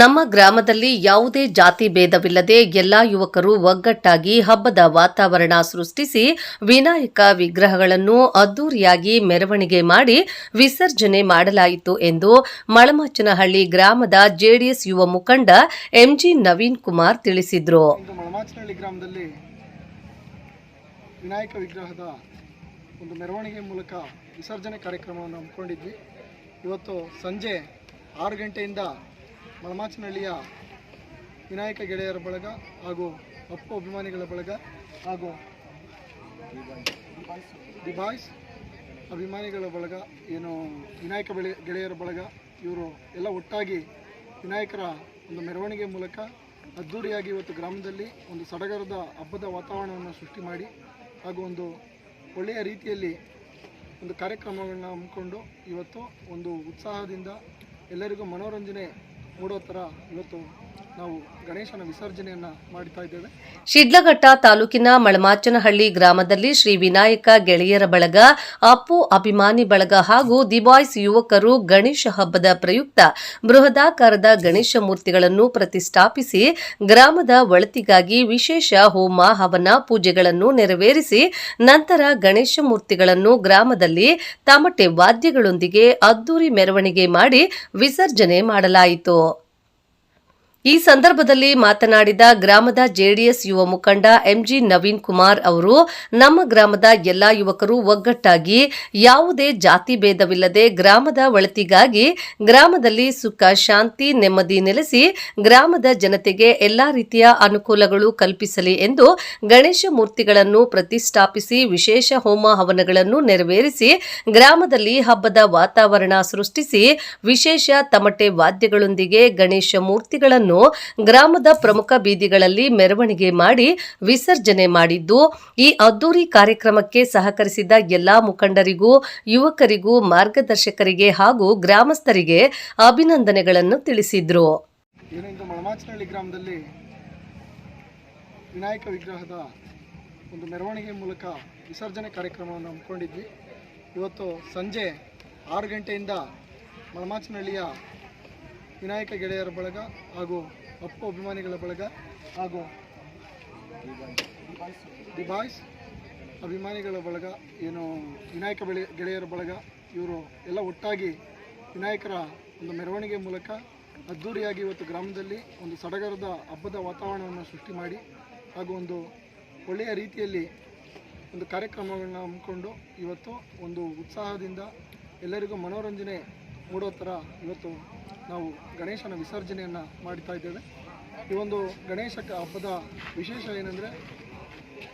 ನಮ್ಮ ಗ್ರಾಮದಲ್ಲಿ ಯಾವುದೇ ಜಾತಿ ಭೇದವಿಲ್ಲದೆ ಎಲ್ಲಾ ಯುವಕರು ಒಗ್ಗಟ್ಟಾಗಿ ಹಬ್ಬದ ವಾತಾವರಣ ಸೃಷ್ಟಿಸಿ ವಿನಾಯಕ ವಿಗ್ರಹಗಳನ್ನು ಅದ್ದೂರಿಯಾಗಿ ಮೆರವಣಿಗೆ ಮಾಡಿ ವಿಸರ್ಜನೆ ಮಾಡಲಾಯಿತು ಎಂದು ಮಳಮಚ್ಚನಹಳ್ಳಿ ಗ್ರಾಮದ ಜೆಡಿಎಸ್ ಯುವ ಮುಖಂಡ ಎಂಜಿ ನವೀನ್ ಕುಮಾರ್ ತಿಳಿಸಿದರು. ವಿನಾಯಕ ವಿಗ್ರಹದ ಒಂದು ಮೆರವಣಿಗೆ ಮೂಲಕ ವಿಸರ್ಜನೆ ಕಾರ್ಯಕ್ರಮವನ್ನು ಹಮ್ಮಿಕೊಂಡಿದ್ವಿ. ಇವತ್ತು ಸಂಜೆ ಆರು ಗಂಟೆಯಿಂದ ಮಳಮಾಚನಹಳ್ಳಿಯ ವಿನಾಯಕ ಗೆಳೆಯರ ಬಳಗ ಹಾಗೂ ಅಪ್ಪು ಅಭಿಮಾನಿಗಳ ಬಳಗ ಹಾಗೂ ದಿ ಬಾಯ್ಸ್ ಅಭಿಮಾನಿಗಳ ಬಳಗ, ಏನು ವಿನಾಯಕ ಬೆಳೆ, ಗೆಳೆಯರ ಬಳಗ, ಇವರು ಎಲ್ಲ ಒಟ್ಟಾಗಿ ವಿನಾಯಕರ ಒಂದು ಮೆರವಣಿಗೆ ಮೂಲಕ ಅದ್ದೂರಿಯಾಗಿ ಇವತ್ತು ಗ್ರಾಮದಲ್ಲಿ ಒಂದು ಸಡಗರದ ಹಬ್ಬದ ವಾತಾವರಣವನ್ನು ಸೃಷ್ಟಿ ಮಾಡಿ ಹಾಗೂ ಒಂದು ಒಳ್ಳೆಯ ರೀತಿಯಲ್ಲಿ ಒಂದು ಕಾರ್ಯಕ್ರಮಗಳನ್ನ ಹಮ್ಮಿಕೊಂಡು ಇವತ್ತು ಒಂದು ಉತ್ಸಾಹದಿಂದ ಎಲ್ಲರಿಗೂ ಮನೋರಂಜನೆ ಮೂಡೋ ಇವತ್ತು ನಾವು ಗಣೇಶನ ವಿಸರ್ಜನೆಯನ್ನ ಮಾಡ್ತಾ ಇದ್ದೇವೆ. ಶಿಡ್ಲಘಟ್ಟ ತಾಲೂಕಿನ ಮಳಮಾಚನಹಳ್ಳಿ ಗ್ರಾಮದಲ್ಲಿ ಶ್ರೀ ವಿನಾಯಕ ಗೆಳೆಯರ ಬಳಗ, ಅಪ್ಪು ಅಭಿಮಾನಿ ಬಳಗ ಹಾಗೂ ದಿ ಬಾಯ್ಸ್ ಯುವಕರು ಗಣೇಶ ಹಬ್ಬದ ಪ್ರಯುಕ್ತ ಬೃಹದಾಕಾರದ ಗಣೇಶ ಮೂರ್ತಿಗಳನ್ನು ಪ್ರತಿಷ್ಠಾಪಿಸಿ ಗ್ರಾಮದ ಒಳತಿಗಾಗಿ ವಿಶೇಷ ಹೋಮ ಹವನ ಪೂಜೆಗಳನ್ನು ನೆರವೇರಿಸಿ ನಂತರ ಗಣೇಶ ಮೂರ್ತಿಗಳನ್ನು ಗ್ರಾಮದಲ್ಲಿ ತಮಟೆ ವಾದ್ಯಗಳೊಂದಿಗೆ ಅದ್ದೂರಿ ಮೆರವಣಿಗೆ ಮಾಡಿ ವಿಸರ್ಜನೆ ಮಾಡಲಾಯಿತು. ಈ ಸಂದರ್ಭದಲ್ಲಿ ಮಾತನಾಡಿದ ಗ್ರಾಮದ ಜೆಡಿಎಸ್ ಯುವ ಮುಖಂಡ ಎಂಜಿ ನವೀನ್ ಕುಮಾರ್ ಅವರು, ನಮ್ಮ ಗ್ರಾಮದ ಎಲ್ಲಾ ಯುವಕರು ಒಗ್ಗಟ್ಟಾಗಿ ಯಾವುದೇ ಜಾತಿ ಭೇದವಿಲ್ಲದೆ ಗ್ರಾಮದ ಒಳತಿಗಾಗಿ ಗ್ರಾಮದಲ್ಲಿ ಸುಖ, ಶಾಂತಿ, ನೆಮ್ಮದಿ ನೆಲೆಸಿ ಗ್ರಾಮದ ಜನತೆಗೆ ಎಲ್ಲಾ ರೀತಿಯ ಅನುಕೂಲಗಳು ಕಲ್ಪಿಸಲಿ ಎಂದು ಗಣೇಶ ಮೂರ್ತಿಗಳನ್ನು ಪ್ರತಿಷ್ಠಾಪಿಸಿ ವಿಶೇಷ ಹೋಮ ಹವನಗಳನ್ನು ನೆರವೇರಿಸಿ ಗ್ರಾಮದಲ್ಲಿ ಹಬ್ಬದ ವಾತಾವರಣ ಸೃಷ್ಟಿಸಿ ವಿಶೇಷ ತಮಟೆ ವಾದ್ಯಗಳೊಂದಿಗೆ ಗಣೇಶ ಮೂರ್ತಿಗಳನ್ನು ಗ್ರಾಮದ ಪ್ರಮುಖ ಬೀದಿಗಳಲ್ಲಿ ಮೆರವಣಿಗೆ ಮಾಡಿ ವಿಸರ್ಜನೆ ಮಾಡಿದ್ದು, ಈ ಅದ್ದೂರಿ ಕಾರ್ಯಕ್ರಮಕ್ಕೆ ಸಹಕರಿಸಿದ ಎಲ್ಲಾ ಮುಖಂಡರಿಗೂ, ಯುವಕರಿಗೂ, ಮಾರ್ಗದರ್ಶಕರಿಗೆ ಹಾಗೂ ಗ್ರಾಮಸ್ಥರಿಗೆ ಅಭಿನಂದನೆಗಳನ್ನು ತಿಳಿಸಿದ್ರು. ಗ್ರಾಮದಲ್ಲಿ ವಿನಾಯಕ ವಿಗ್ರಹದ ಒಂದು ಮೆರವಣಿಗೆ ಮೂಲಕ ವಿಸರ್ಜನೆ ಕಾರ್ಯಕ್ರಮವನ್ನು ಹಮ್ಮಿಕೊಂಡಿದ್ವಿ. ಇವತ್ತು ಸಂಜೆ ಆರು ಗಂಟೆಯಿಂದ ಮಳಮಾಚನಹಳ್ಳಿಯ ವಿನಾಯಕ ಗೆಳೆಯರ ಬಳಗ ಹಾಗೂ ಅಪ್ಪು ಅಭಿಮಾನಿಗಳ ಬಳಗ ಹಾಗೂ ದಿ ಬಾಯ್ಸ್ ಅಭಿಮಾನಿಗಳ ಬಳಗ, ಏನು ವಿನಾಯಕ ಬೆಳೆ ಗೆಳೆಯರ ಬಳಗ, ಇವರು ಎಲ್ಲ ಒಟ್ಟಾಗಿ ವಿನಾಯಕರ ಒಂದು ಮೆರವಣಿಗೆ ಮೂಲಕ ಅದ್ಧೂರಿಯಾಗಿ ಇವತ್ತು ಗ್ರಾಮದಲ್ಲಿ ಒಂದು ಸಡಗರದ ಹಬ್ಬದ ವಾತಾವರಣವನ್ನು ಸೃಷ್ಟಿ ಮಾಡಿ ಹಾಗೂ ಒಂದು ಒಳ್ಳೆಯ ರೀತಿಯಲ್ಲಿ ಒಂದು ಕಾರ್ಯಕ್ರಮಗಳನ್ನ ಹಮ್ಮಿಕೊಂಡು ಇವತ್ತು ಒಂದು ಉತ್ಸಾಹದಿಂದ ಎಲ್ಲರಿಗೂ ಮನೋರಂಜನೆ ಮೂಡೋ ಥರ ಇವತ್ತು ನಾವು ಗಣೇಶನ ವಿಸರ್ಜನೆಯನ್ನು ಮಾಡ್ತಾ ಇದ್ದೇವೆ. ಈ ಒಂದು ಗಣೇಶ ಹಬ್ಬದ ವಿಶೇಷ ಏನಂದರೆ,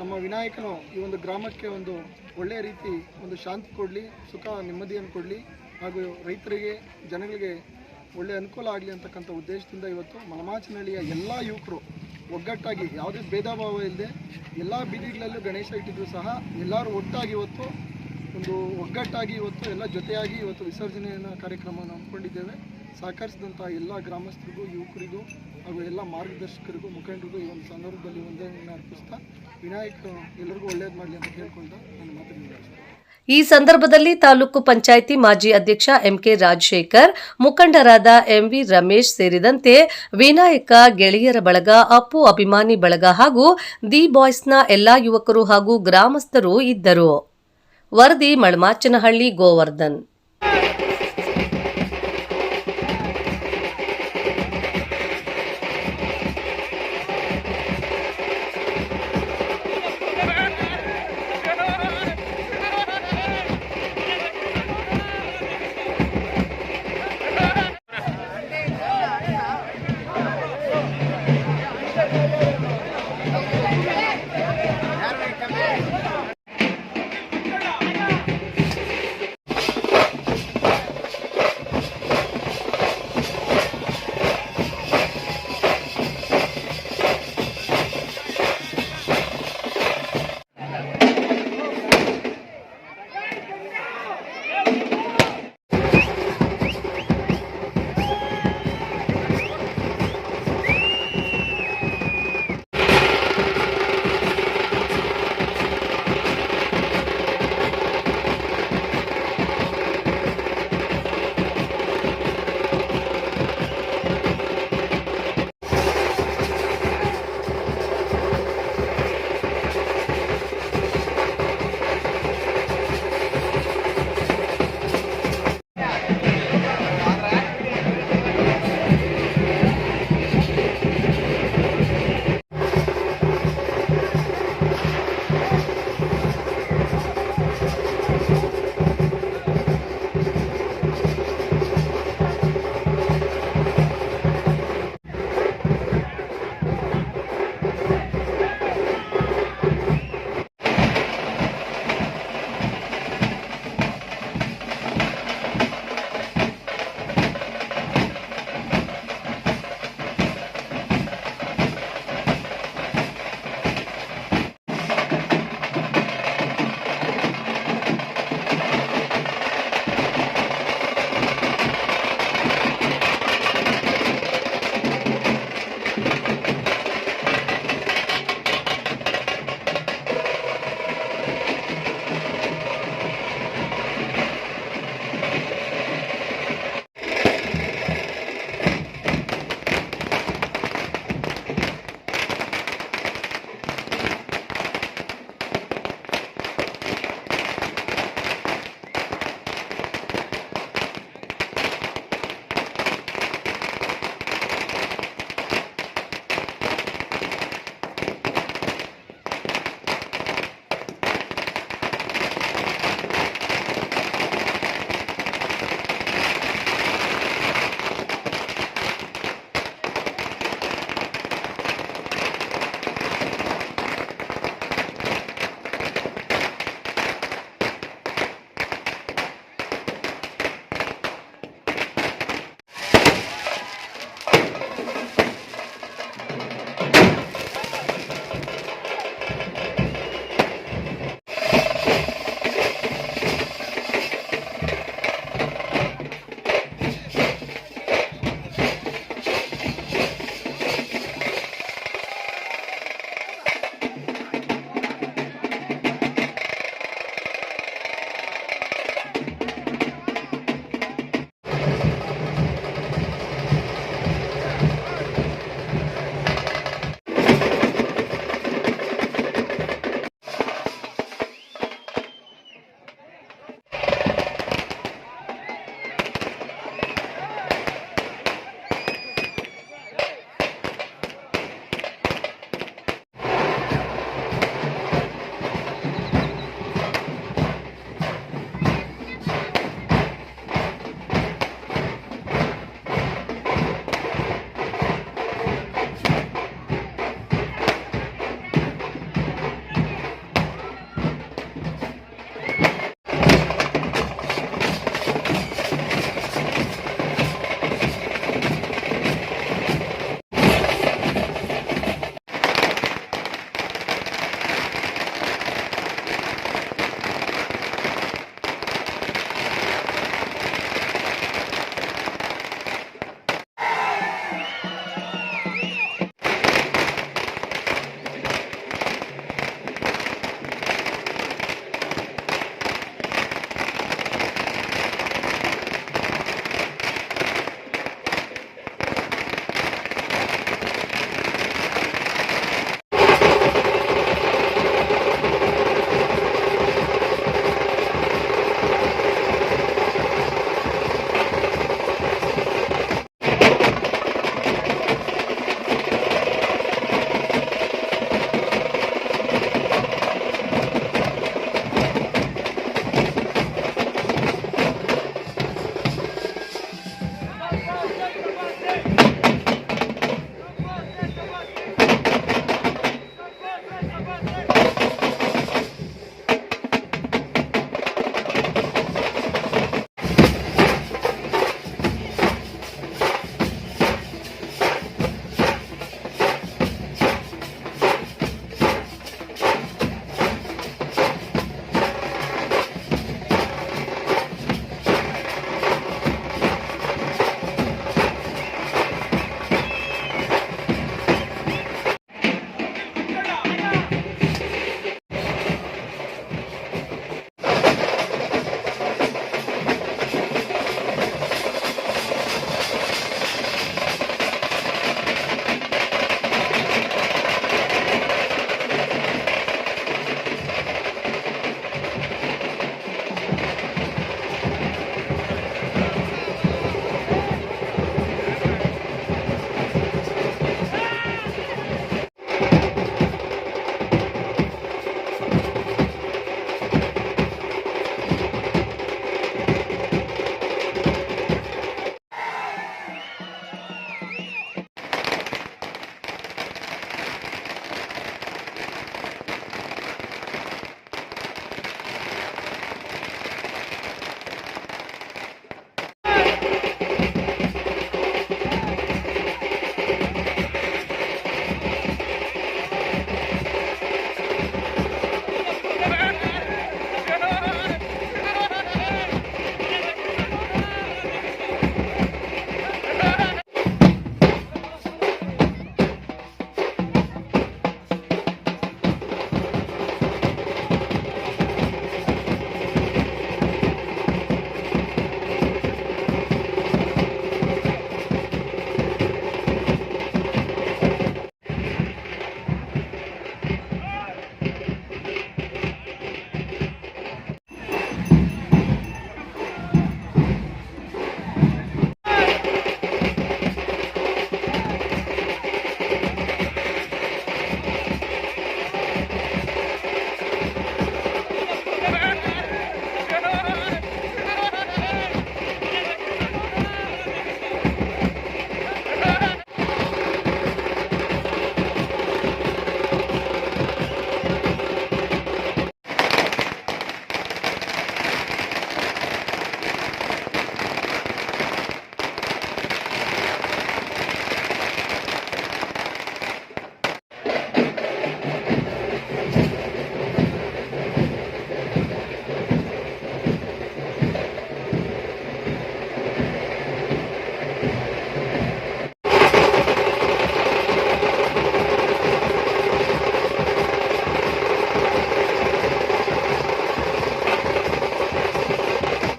ನಮ್ಮ ವಿನಾಯಕನು ಈ ಒಂದು ಗ್ರಾಮಕ್ಕೆ ಒಂದು ಒಳ್ಳೆಯ ರೀತಿ ಒಂದು ಶಾಂತಿ ಕೊಡಲಿ, ಸುಖ, ನೆಮ್ಮದಿಯನ್ನು ಕೊಡಲಿ, ಹಾಗೂ ರೈತರಿಗೆ, ಜನಗಳಿಗೆ ಒಳ್ಳೆಯ ಅನುಕೂಲ ಆಗಲಿ ಅಂತಕ್ಕಂಥ ಉದ್ದೇಶದಿಂದ ಇವತ್ತು ಮಲಮಾಚನಹಳ್ಳಿಯ ಎಲ್ಲ ಯುವಕರು ಒಗ್ಗಟ್ಟಾಗಿ, ಯಾವುದೇ ಭೇದ ಭಾವ ಇಲ್ಲದೆ ಎಲ್ಲ ಬೀದಿಗಳಲ್ಲೂ ಗಣೇಶ ಇಟ್ಟಿದ್ರು ಸಹ ಎಲ್ಲರೂ ಒಟ್ಟಾಗಿ ಇವತ್ತು ಒಂದು ಒಗ್ಗಟ್ಟಾಗಿ ಇವತ್ತು ಎಲ್ಲ ಜೊತೆಯಾಗಿ ಇವತ್ತು ವಿಸರ್ಜನೆಯನ್ನು ಕಾರ್ಯಕ್ರಮವನ್ನು ಹಮ್ಮಿಕೊಂಡಿದ್ದೇವೆ ಸಹಕರಿಸಿದಂಥ ಎಲ್ಲ ಗ್ರಾಮಸ್ಥರಿಗೂ, ಯುವಕರಿಗೂ ಹಾಗೂ ಎಲ್ಲ ಮಾರ್ಗದರ್ಶಕರಿಗೂ, ಮುಖಂಡರಿಗೂ ಈ ಒಂದು ಸಂದರ್ಭದಲ್ಲಿ ವಂದನೆಯನ್ನು ಅರ್ಪಿಸ್ತಾ, ವಿನಾಯಕ ಎಲ್ಲರಿಗೂ ಒಳ್ಳೇದು ಮಾಡಲಿ ಅಂತ ಹೇಳ್ಕೊಳ್ತಾ ನಾನು ಮುಗಿಸ್ತೇನೆ. ಈ ಸಂದರ್ಭದಲ್ಲಿ ತಾಲೂಕು ಪಂಚಾಯಿತಿ ಮಾಜಿ ಅಧ್ಯಕ್ಷ ಎಂಕೆ ರಾಜಶೇಖರ್, ಮುಖಂಡರಾದ ಎಂವಿ ರಮೇಶ್ ಸೇರಿದಂತೆ ವಿನಾಯಕ ಗೆಳೆಯರ ಬಳಗ, ಅಪ್ಪು ಅಭಿಮಾನಿ ಬಳಗ ಹಾಗೂ ದಿ ಬಾಯ್ಸ್ನ ಎಲ್ಲಾ ಯುವಕರು ಹಾಗೂ ಗ್ರಾಮಸ್ಥರು ಇದ್ದರು ವರದಿ ಮಳಮಾಚನಹಳ್ಳಿ ಗೋವರ್ಧನ್